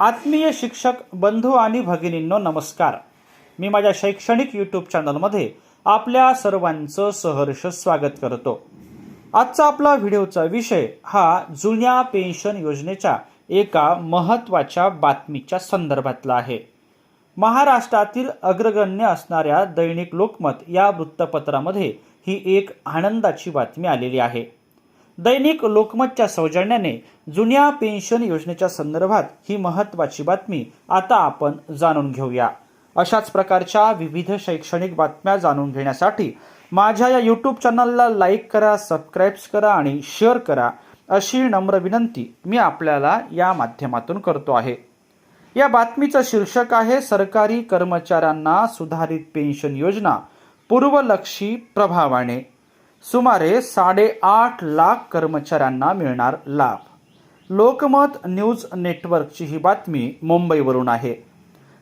आत्मीय शिक्षक बंधू आणि भगिनींनो नमस्कार. मी माझ्या शैक्षणिक यूट्यूब चॅनलमध्ये आपल्या सर्वांचं सहर्ष स्वागत करतो. आजचा आपला व्हिडिओचा विषय हा जुन्या पेन्शन योजनेच्या एका महत्त्वाच्या बातमीच्या संदर्भातला आहे. महाराष्ट्रातील अग्रगण्य असणाऱ्या दैनिक लोकमत या वृत्तपत्रामध्ये ही एक आनंदाची बातमी आलेली आहे. दैनिक लोकमतच्या सौजन्याने जुन्या पेन्शन योजनेच्या संदर्भात ही महत्त्वाची बातमी आता आपण जाणून घेऊया. अशाच प्रकारच्या विविध शैक्षणिक बातम्या जाणून घेण्यासाठी माझ्या या यूट्यूब चॅनलला लाईक करा सबस्क्राईब्स करा आणि शेअर करा अशी नम्र विनंती मी आपल्याला या माध्यमातून करतो आहे. या बातमीचं शीर्षक आहे सरकारी कर्मचाऱ्यांना सुधारित पेन्शन योजना पूर्वलक्षी प्रभावाने. सुमारे साडेआठ लाख कर्मचाऱ्यांना मिळणार लाभ. लोकमत न्यूज नेटवर्कची ही बातमी मुंबईवरून आहे.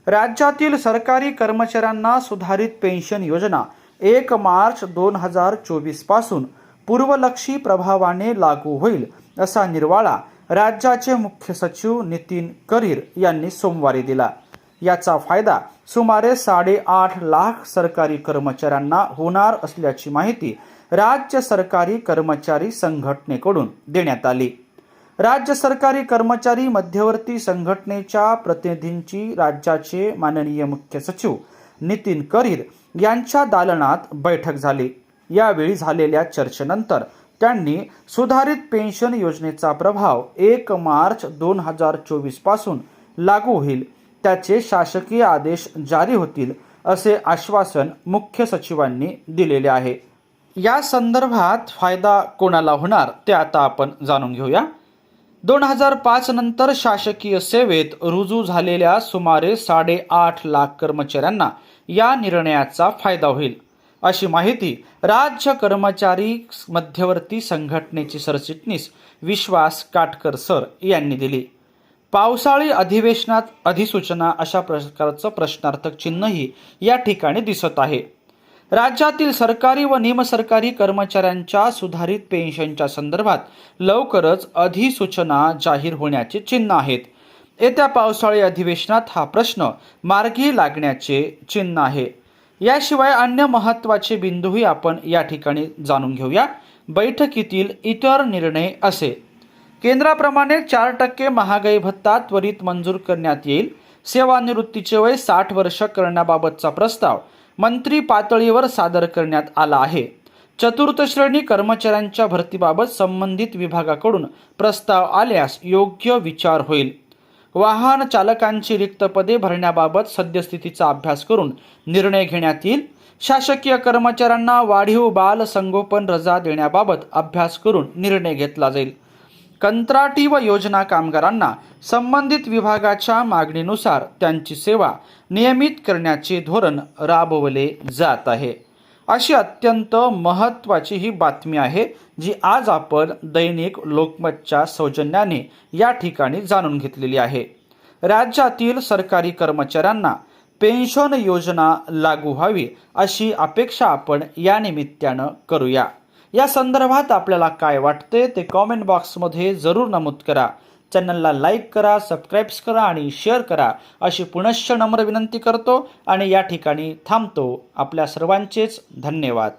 राज्यातील सरकारी कर्मचाऱ्यांना सुधारित पेन्शन योजना एक मार्च दोन हजार चोवीसपासून पूर्वलक्षी प्रभावाने लागू होईल असा निर्वाळा राज्याचे मुख्य सचिव नितीन करीर यांनी सोमवारी दिला. याचा फायदा सुमारे साडेआठ लाख सरकारी कर्मचाऱ्यांना होणार असल्याची माहिती राज्य सरकारी कर्मचारी संघटनेकडून देण्यात आली. राज्य सरकारी कर्मचारी मध्यवर्ती संघटनेच्या प्रतिनिधींची राज्याचे माननीय मुख्य सचिव नितीन करीर यांच्या दालनात बैठक झाली. यावेळी झालेल्या चर्चेनंतर त्यांनी सुधारित पेन्शन योजनेचा प्रभाव एक मार्च दोन हजार चोवीसपासून लागू होईल. त्याचे शासकीय आदेश जारी होतील असे आश्वासन मुख्य सचिवांनी दिलेले आहे. या संदर्भात फायदा कोणाला होणार ते आता आपण जाणून घेऊया. दोन हजार पाच नंतर शासकीय सेवेत रुजू झालेल्या सुमारे साडेआठ लाख कर्मचाऱ्यांना या निर्णयाचा फायदा होईल. अशी माहिती राज्य कर्मचारी मध्यवर्ती संघटनेचे सरचिटणीस विश्वास काटकर सर यांनी दिली. पावसाळी अधिवेशनात अधिसूचना अशा प्रकारचं प्रश्नार्थक चिन्हही या ठिकाणी दिसत आहे. राज्यातील सरकारी व निमसरकारी कर्मचाऱ्यांच्या सुधारित पेन्शनच्या संदर्भात लवकरच अधिसूचना जाहीर होण्याचे चिन्ह आहेत. येत्या पावसाळी अधिवेशनात हा प्रश्न मार्गी लागण्याचे चिन्ह आहे. याशिवाय अन्य महत्त्वाचे बिंदूही आपण या ठिकाणी जाणून घेऊया. बैठकीतील इतर निर्णय असे. केंद्राप्रमाणे चार टक्के महागाई भत्ता त्वरित मंजूर करण्यात येईल. सेवानिवृत्तीचे वय साठ वर्ष करण्याबाबतचा प्रस्ताव मंत्री पातळीवर सादर करण्यात आला आहे. चतुर्थ श्रेणी कर्मचाऱ्यांच्या भरतीबाबत संबंधित विभागाकडून प्रस्ताव आल्यास योग्य विचार होईल. वाहन चालकांची रिक्त पदे भरण्याबाबत सद्यस्थितीचा अभ्यास करून निर्णय घेण्यात येईल. शासकीय कर्मचाऱ्यांना वाढीव बाल संगोपन रजा देण्याबाबत अभ्यास करून निर्णय घेतला जाईल. कंत्राटी व योजना कामगारांना संबंधित विभागाच्या मागणीनुसार त्यांची सेवा नियमित करण्याचे धोरण राबवले जात आहे. अशी अत्यंत महत्त्वाची ही बातमी आहे जी आज आपण दैनिक लोकमतच्या सौजन्याने या ठिकाणी जाणून घेतलेली आहे. राज्यातील सरकारी कर्मचाऱ्यांना पेन्शन योजना लागू व्हावी अशी अपेक्षा आपण या निमित्तानं करूया. या संदर्भात आपल्याला काय वाटते ते कॉमेंट बॉक्समध्ये जरूर नमूद करा. चॅनलला लाईक करा सबस्क्राईब्स करा आणि शेअर करा अशी पुनश्च नम्र विनंती करतो आणि या ठिकाणी थांबतो. आपल्या सर्वांचेच धन्यवाद.